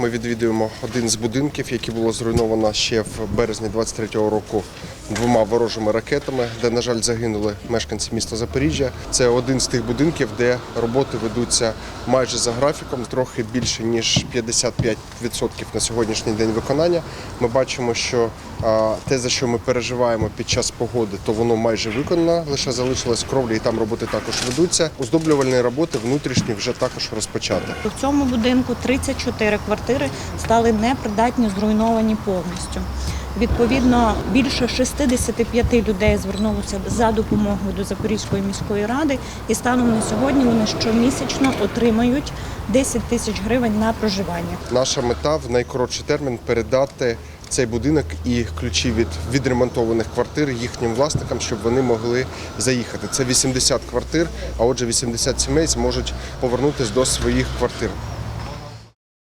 ми відвідуємо один з будинків, який було зруйновано ще в березні 23-го року двома ворожими ракетами, де, на жаль, загинули мешканці міста Запоріжжя. Це один з тих будинків, де роботи ведуться майже за графіком, трохи більше ніж 55% на сьогоднішній день виконання. Ми бачимо, що те, за що ми переживаємо під час погоди, то воно майже виконано. Лише залишилась кровля, і там роботи також ведуться. Оздоблювальні роботи внутрішні вже також розпочати. В цьому будинку 34 квартири стали непридатні, зруйновані повністю. Відповідно, більше 65 людей звернулося за допомогою до Запорізької міської ради, і станом на сьогодні вони щомісячно отримають 10 тисяч гривень на проживання. Наша мета в найкоротший термін передати цей будинок і ключі від відремонтованих квартир їхнім власникам, щоб вони могли заїхати. Це 80 квартир, а отже, 80 сімей зможуть повернутися до своїх квартир.